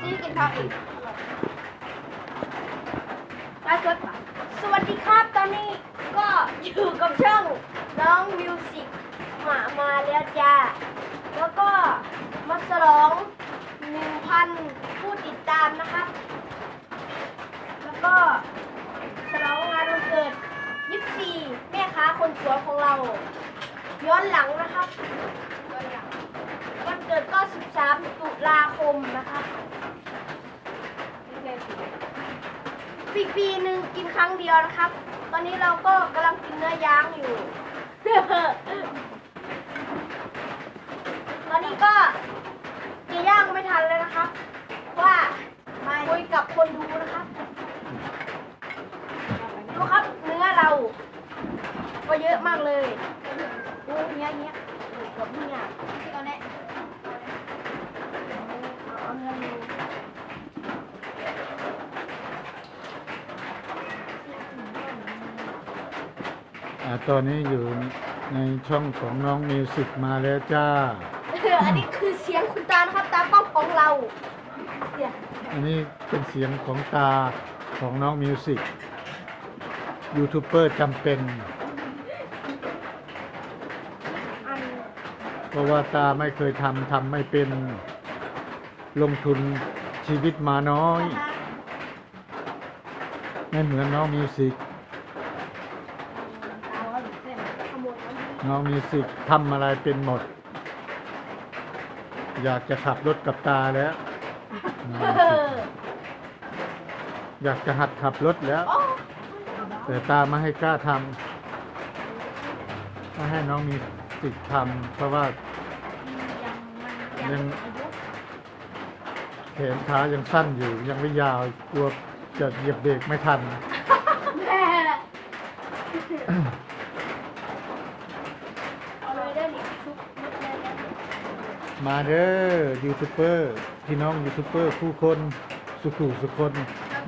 ซื้อกินข้าวอีกมาสดสวัสดีครับตอนนี้ก็อยู่กับช่องน้องมิวสิกหมามาแล้วจ้า แล้วก็มาฉลอง1,000ผู้ติดตามนะครับ แล้วก็ฉลองงานวันเกิด 24 แม่ค้าคนสวยของเรา ย้อนหลังนะครับวันเกิดก็ 13 ตุลาคมนะครับ ปีปีหนึ่งกินครั้งเดียวนะครับ ตอนนี้เราก็กำลังกินเนื้อย่างอยู่ ตอนนี้ก็จะย่างไม่ทันเลยนะครับ ว่าคุยกับคนดูนะครับ ดูครับเนื้อเรา ก็เยอะมากเลยดูเนี้ยเนี้ยกับเนี้ยที่เอาเนี้ยเอาเนื้อดู อ่า ตอนนี้อยู่ในช่องของน้องมิวสิกมาแล้วจ้า อันนี้คือเสียงคุณตานะครับ ตากล้องของเราเสียงอันนี้เป็นเสียงของตาของน้องมิวสิกยูทูบเบอร์จำเป็น อันเพราะว่าตาไม่เคยทำทำไม่เป็นลงทุนชีวิตมาน้อย นะคะไม่เหมือนน้องมิวสิก ขโมย น้ำน้องมิวสิกทำอะไรเป็นหมด อยากจะขับรถกับตาแล้วน้องมิวสิกอยากจะหัดขับรถแล้วโอ้แต่ตาไม่ให้กล้าทำไม่ให้น้องมีสิทธิ์ทำเพราะว่ายังมันยัยังงอายุแขนขายังสั้นอยู่ ยังไม่ยาวกลัวจะเหยียบเบรกไม่ทัน แม่เอาเลยได้หนิชุบนิดเลยนะ มาเด้อยูทูบเบอร์พี่น้องยูทูบเบอร์ผู้คนสุขุสุคน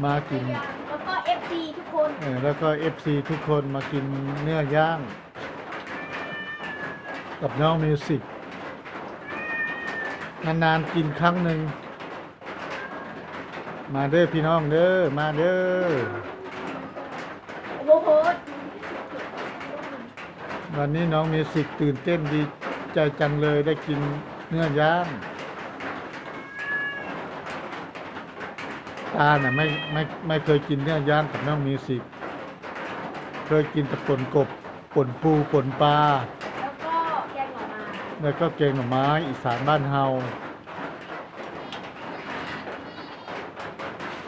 มากิน แล้วก็ FC ทุกคนเออแล้วก็เอฟซีทุกคนมากินเนื้อย่าง กับน้องมิวสิกนานๆกินครั้งหนึ่ง มาเด้อพี่น้องเด้อมาเด้อโอ้โหวันนี้น้องมิวสิกตื่นเต้นดีใจจังเลยได้กิน เนื้อย่างตาน่ะไม่ไม่ไม่เคยกินเนื้อย่างกับน้องมิวสิกเคยกินแต่ป่นกบป่นปูป่นปลาแล้วก็แกงหน่อไม้แล้วก็แกงหน่อไม้อีสานบ้านเฮา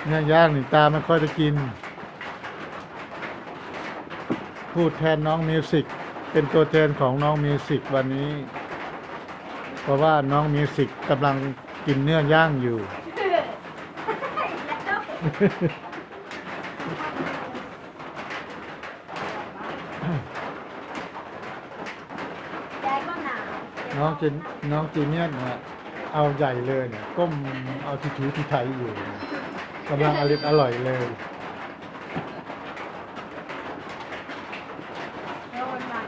เนื้อย่างนี่ตาไม่ค่อยจะกิน พูดแทนน้องมิวสิกเป็นตัวแทนของน้องมิวสิกวันนี้ เพราะว่าน้องมิวสิกกำลังกินเนื้อย่างอยู่แล้วยายก็หนาวน้องเจนน้องจีเนียนเนี่ยเอาใหญ่เลยเนี่ยก้มเอาทิถูที่ไทยอยู่เนี่ยกำลังอร่อยอร่อยเลย แล้ววันวัน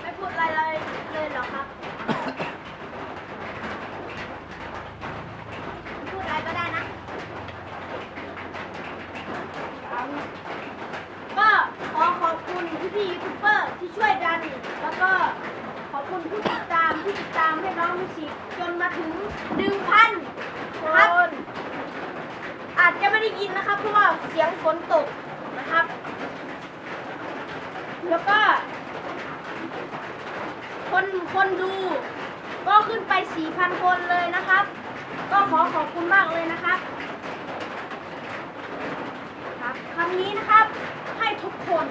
ไม่พูดอะไรเลยเลยเหรอครับ พูดอะไรก็ได้นะ ก็ขอขอบคุณ พี่พี่ๆยูทูบเบอร์ที่ช่วยดัน แล้วก็ขอบคุณผู้ติดตามที่ติดตามให้น้องมิวสิกจนมาถึงหนึ่งพันนะครับอาจจะไม่ได้ยินนะครับ เพราะว่าเสียงฝนตกนะครับ แล้วก็คนดู ก็ขึ้นไป 4,000 คนเลยนะครับ ก็ขอขอบคุณมากเลยนะครับครับคำนี้นะครับให้ทุกคน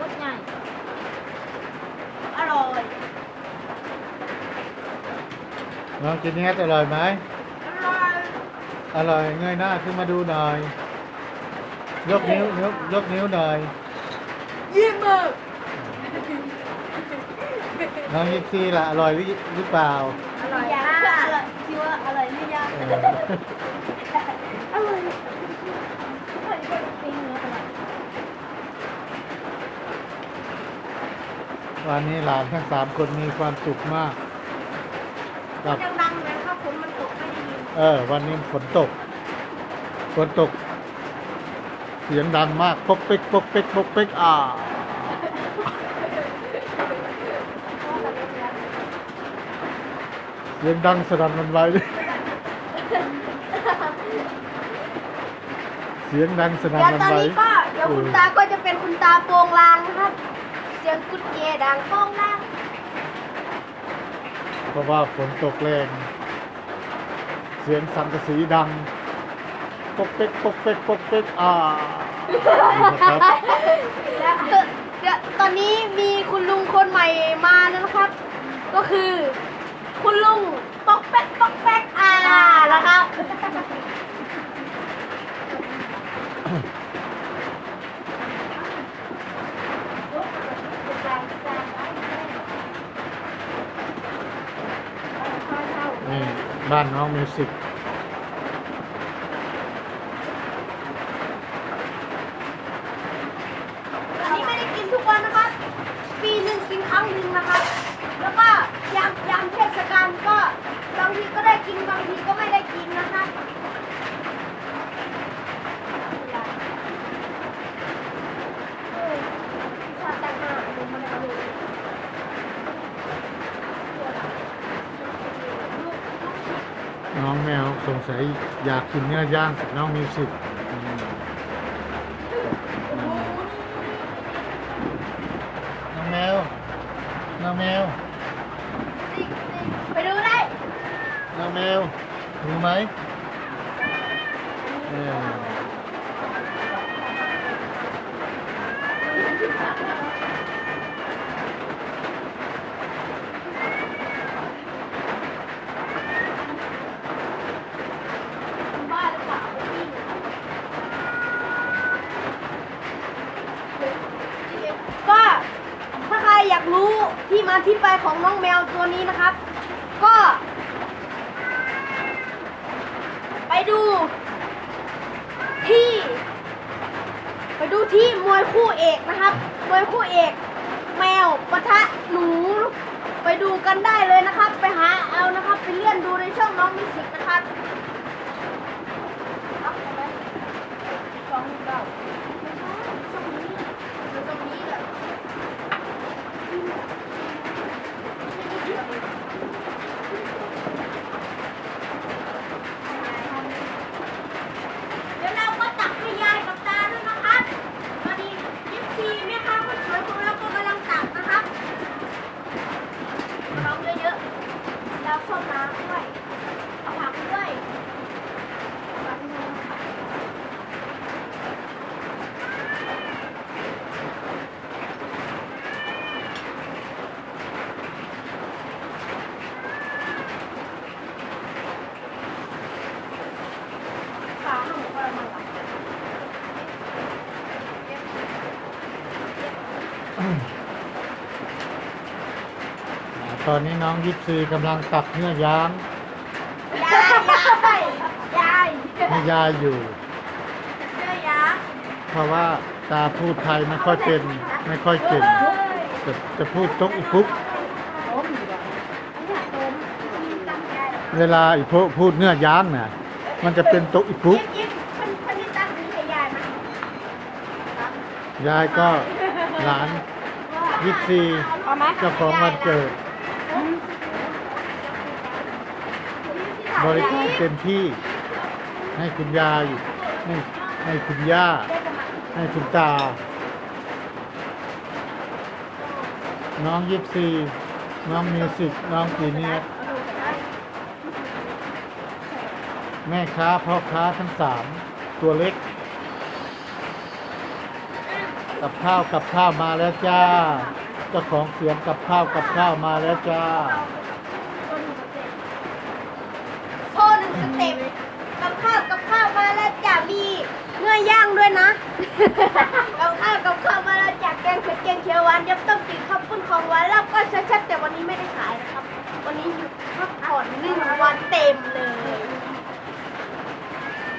รสใหญ่อร่อย น้องกินเนี้ยอร่อยไหมอร่อยอร่อยเงยหน้าขึ้นมาดูหน่อย ยกนิ้วยกยกนิ้วหน่อยยี่มือน้องยิปซีล่ะอร่อยหรือหรือเปล่า อร่อยมากอร่อยคิดว่าอร่อยหรือยังเอออร่อยอร่อยกว่าปิ้งเนื้ออร่อยวันนี้หลานทั้งสามคนมีความสุขมากกับยังดังไหมครับผมมันตกไม่ดี เออ วันนี้ฝนตก ฝนตก เสียงดังมากปกเป๊กปกเป๊กปกเป๊กอ่า เสียงดังสนั่นหวันไหวเสียงดังสนั่นเดี๋ยวหวันตอนไหวนี้ก็เดี๋ยวคุณตาก็จะเป็นคุณตาโปงลางนะครับ เสียงกุญแจดังโปงลาง เพราะว่าฝนตกแรงเสียงสังกะสีดังปกเป๊กปกเป๊กปกเป๊กอ่านี่นะครับเดี๋ยวตอนนี้มีคุณลุงคนใหม่มาแล้วนะครับ ก็คือ คุณลุงปอกแป๊กปอกแป๊กอ่านะครับ นี่ บ้านน้องมิวสิก อันนี้ไม่ได้กินทุกวันนะครับ ปีหนึ่งกินครั้งหนึ่งนะครับ แล้วก็ยามยามเทศกาลก็บางทีก็ได้กินบางทีก็ไม่ได้กินนะครับเออชาแต่งหน้าดูมันเอาดูลูก น้องแมวสงสัยอยา กกินเนื้อย่างกับน้องมิวสิกอืมน้องแมว น้องแมวสิสิไปดูได้ น้องแมวดูไหมเออ บ้าหรือเปล่าก็ถ้าใครอยากรู้ที่มาที่ไปของน้องแมวตัวนี้นะครับ ก็ ไปดูที่ ไปดูที่มวย คู่เอกนะครับมวยคู่เอก แมวปะทะหนู ไปดูกันได้เลยนะครับ ไปหาเอานะครับ ไปเลื่อนดูในช่องน้องมิสิกนะครับ เอาไปไหมสองหนึ่งเก้าไม่ใช่ช่องนี้อยู่ตรงนี้แหละเดี๋ยวเราก็ตักให้ยายกับตาด้วยนะครับตอนนี้ยิปซีแม่ค้าคนสวยของเราก็กำลังตักนะครับน้องเยอะๆแล้วส้มน้ำด้วยเอาผักด้วยผักด้วยนะคะ ขาหนูก็มันหลับ อ่าตอนนี้น้องยิปซีกำลังตักเนื้อย่างยายยายยายให้ยายอยู่ เนื้อยาเพราะว่าตาพูดไทยไม่ค่อยเป็นไม่ค่อยเก่งจะจะพูดตกอีปุ๊บเวลาอีพวกพูดเนื้อย่างน่ะมันจะเป็นตกอีปุ๊บยิ้มมันมันจะตั้งนี้ให้ยายไหมยายก็หลานยิปซีเอาไหมเจ้าของวันเกิด บริการเต็มที่ ให้คุณยายให้ให้คุณย่า ให้คุณตา น้องยิปซีน้องมิวสิกน้องปีเนียสเอาลงไปได้แม่ค้าพ่อค้าทั้งสามตัวเล็ก กับข้าวกับข้าวมาแล้วจ้าเจ้าของเสียงกับข้าวกับข้าวมาแล้วจ้า โชว์หนึ่งสเต็ปกับข้าวกับข้าวมาแล้วจ้ะมีเนื้อย่างด้วยนะ กับข้าวกับข้าวมาแล้วจากแกงเผ็ดแกงเขียวหวานยับต้มจืดข้าวปุ้นของหวานแล้วก็ชัดๆแต่วันนี้ไม่ได้ขายนะครับ วันนี้หยุดพักผ่อนหนึ่งวันเต็มเลย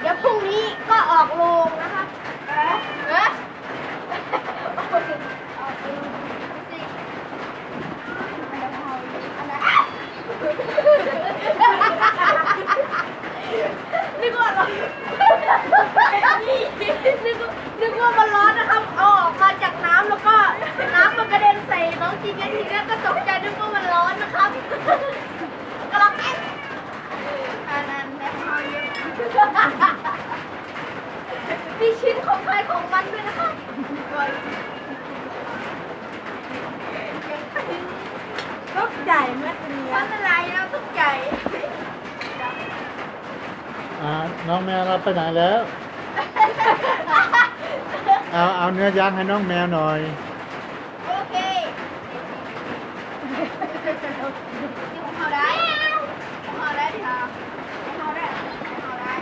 เดี๋ยวพรุ่งนี้ก็ออกโรงนะครับเอ๊ะเอ๊ะออกโรงสิอันไหนนึกว่าร้อนนึกว่านึกว่ามันร้อนนะครับ เอาออกมาจากน้ำแล้วก็น้ำมันกระเด็นใส่น้องจีเนียจีเนียก็ตกใจนึกว่ามันร้อนนะครับกำลังเอ๊ะอันนั้นแม่พอเยอะมีชิ้นของใครของมันด้วยนะคะตกใจแม่ตัวนี้มันอะไรแล้วตกใจ อ่าน้องแมวเราไปไหนแล้ว เอาเอาเนื้อย่าง ให้น้องแมวหน่อย โอเคที่ผมเอาได้ผมเอาได้ดิค่ะผมเอาได้ผมเอาได้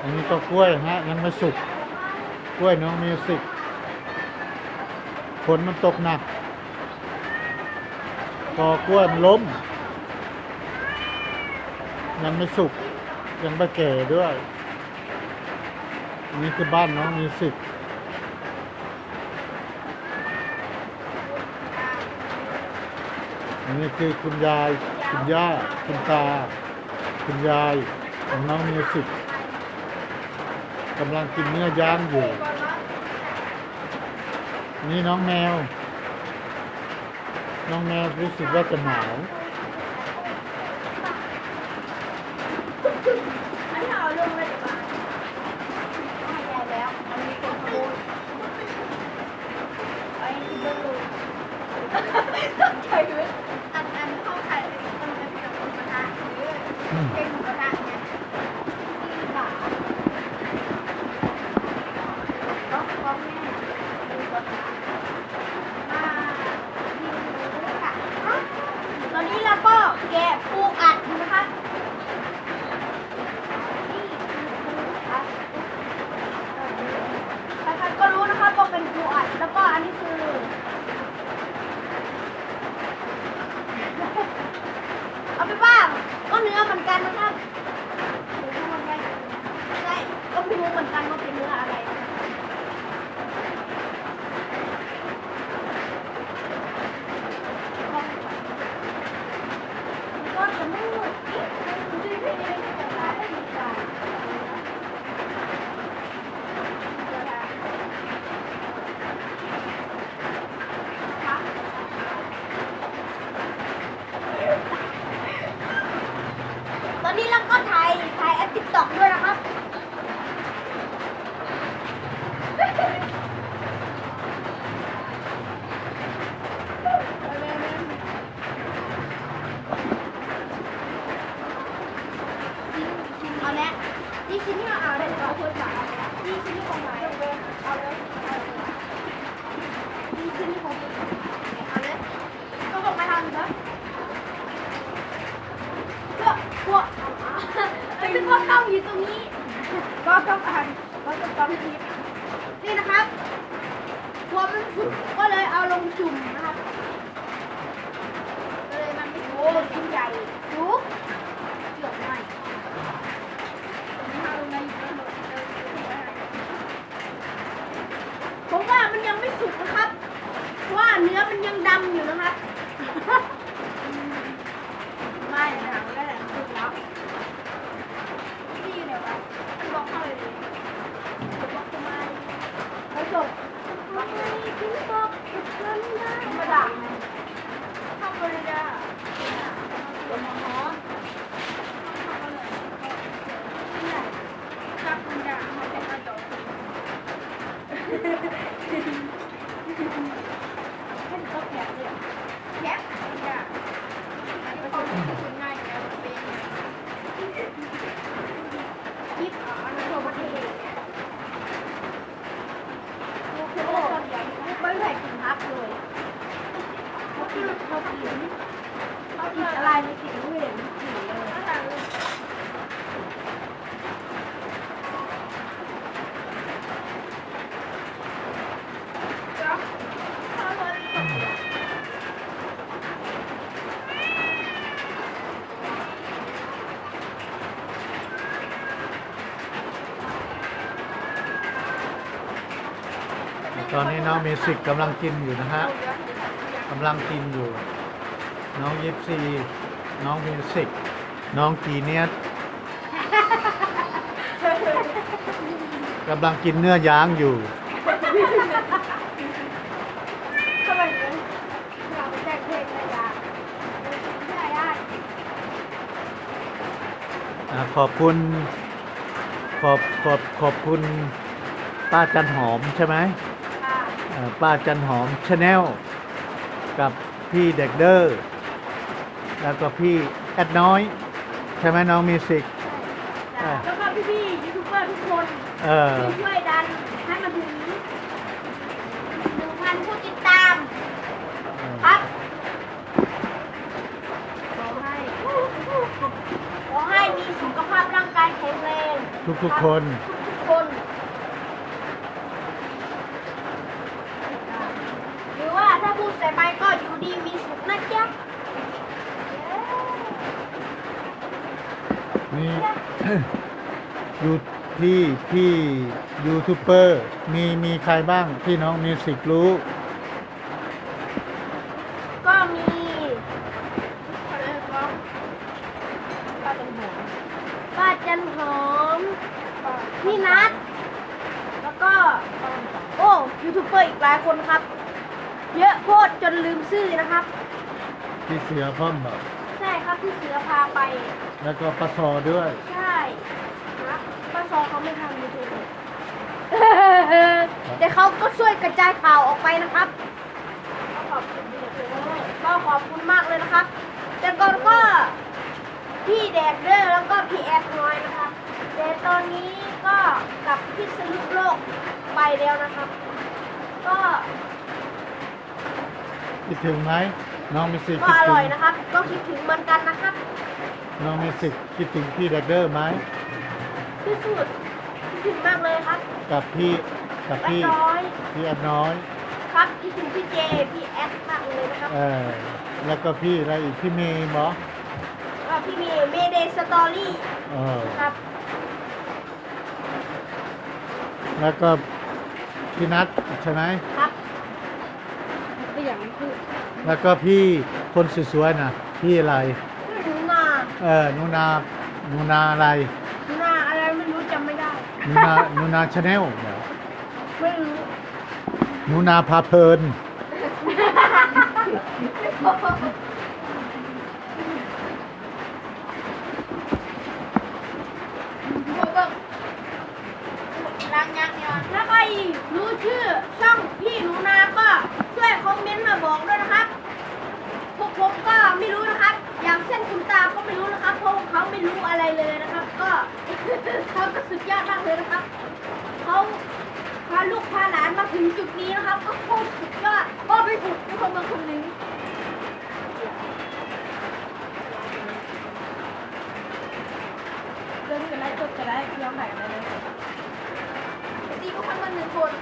อันนี้ก็กล้วยฮะยังไม่สุก กล้วยน้องมิวสิกฝนมันตกหนัก พอกล้วยมันล้ม ยังไม่สุก ยังไม่แก่ด้วยนนี้คือบ้านน้องมิวสิกอันนี้คือคุณยาย คุณย่า คุณตา คุณยายของน้องมิวสิกกำลังกินเนื้อย่างอยู่ นี่น้องแมว น้องแมวรู้สึกว่าจะหนาว กเข้าอยู่ตรงนี้ ก็ต้องอ่านก็ต้องต้องคิดนี่นะครับหัวมันสุกก็เลยเอาลงจุ่มนะครับก็เลยมันไม่โอ้ชิ้นใหญ่จุกเกือบไม่ผมว่ามันยังไม่สุกนะครับ ว่าเนื้อมันยังดำอยู่นะครับ ไม่นะไม่ได้สุกแล้วนี่อยู่ไหนวะมันบอกเข้าไปเลยบอกตรงายมีสิ่งที่เห็นสีเลย ตอนนี้น้องมิสิกกำลังกินอยู่นะฮะกำลังกินอยู่ น้องยิปซี น้องมิสิก น้องกีเนียสกำลังกินเนื้อย่างอยู่ทำไมถึงเราไปแต่งเพลงอะไรอะไม่ได้อ่าขอบคุณ ขอบขอบขอบคุณป้าจันหอมใช่ไหม ป้าจันหอมชาแนลกับพี่เด็กเดอร์แล้วก็พี่แอดน้อย ใช่ไหมน้องมิวสิกอ่าแล้วก็พี่ๆยูทูบเบอร์ทุกคนเออ ที่ช่วยดันให้มาถึงหนึ่งพันผู้ติดตามครับขอให้ขอให้มีสุขภาพร่างกายแข็งแรงทุกทุกๆคน ทุกๆคนหรือว่าถ้าพูดใส่ไปก็อยู่ดีมีสุขนะจ๊ะ นี่ยูพี่พี่ยูทูบเบอร์มีมีใครบ้างที่น้องมิวสิกรู้ ก็มีอะไรครับป้าจันหอมป้าจันหอมพี่นัทแล้วก็ โอ้ยูทูบเบอร์อีกหลายคนครับ เยอะโคตรจนลืมชื่อนะครับ พี่เสือพ่อมบอก ใช่ครับพี่เสือพาไป แล้วก็ปะซอด้วย ใช่นะป้าซอเขาไม่ทำยูทูบแต่เขาก็ช่วยกระจายข่าวออกไปนะครับก็ขอบคุณก็ขอบคุณมากเลยนะครับ แต่ก่อนก็พี่แดกเดอร์แล้วก็พี่แอดน้อยนะครับแต่ตอนนี้ก็กลับพิษณุโลกไปแล้วนะครับ ก็คิดถึงไหมน้องมิวสิกก็คิดอถึร่องยนะครับ ก็คิดถึงเหมือนกันนะครับ น้องมิวสิกคิดถึงพี่เด็กเดอร์ไหมที่สุดคิดถึงมากเลยครับกับพี่กับแอดพี่น้อยพี่แอดน้อย ครับคิดถึงพี่เจพี่แอดมากเลยนะครับเออแล้วก็พี่อะไรอีกพี่เมย์บอก็พี่เมย์เมเดย์สตอรี่เออครับแล้วก็พี่นัทใช่ไหมครับก็อย่างคือ แล้วก็พี่คนสวยๆนะพี่อะไรหนูนา เออหนูนาหนูนาอะไรหนูนาอะไรไม่รู้จำไม่ได้หนูนาหนูนาชาแนลไม่รู้หนูนาพาเพลินล้างยักษ์เนี่ยถ้าใครรู้ชื่อช่องพี่หนูนาก็ช่วยคอมเมนต์มาบอกด้วยนะครับ พวกผมก็ไม่รู้นะครับ อย่างเส้นคุณตาก็ไม่รู้นะครับ เพราะเขา ไม่รู้อะไรเลยนะครับ ก็เขาก็สุดยอดมากเลยนะครับเขาพาลูกพาหลานมาถึงจุดนี้นะครับ ก็โคตรสุดยอดก็ไปถูกทุกคนมาคนหนึ่งเรื่องกันได้จบกันได้ย้อนไหนมาเลยตีก็พันมาหนึ่งคน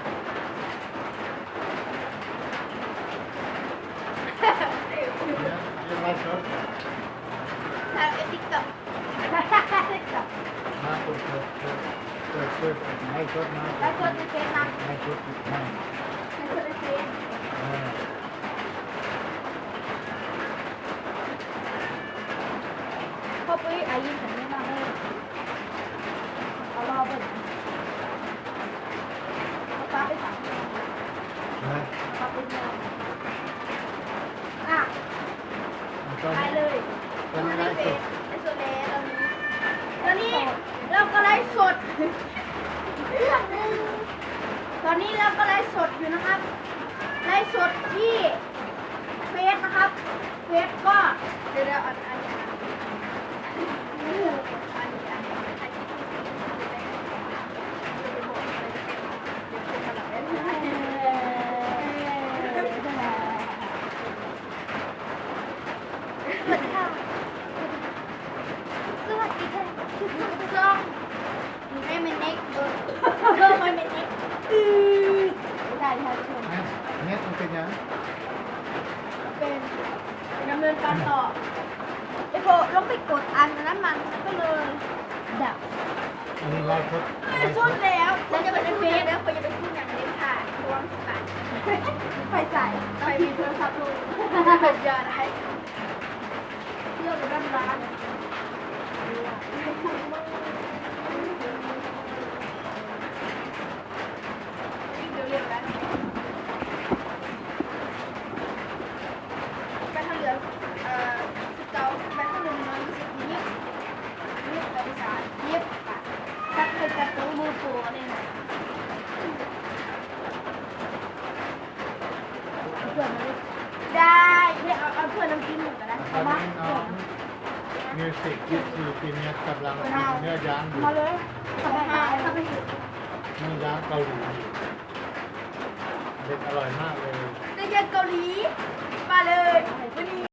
ถ่ายไอติ๊กต็อกติ๊กต็อก มาเปิดเปิดเปิดเปิดเปิดให้ชดนะแล้วคนจะเฟซนะให้ชดให้แล้วคนจะเฟซเออพอไปอายุผมไม่มาเลย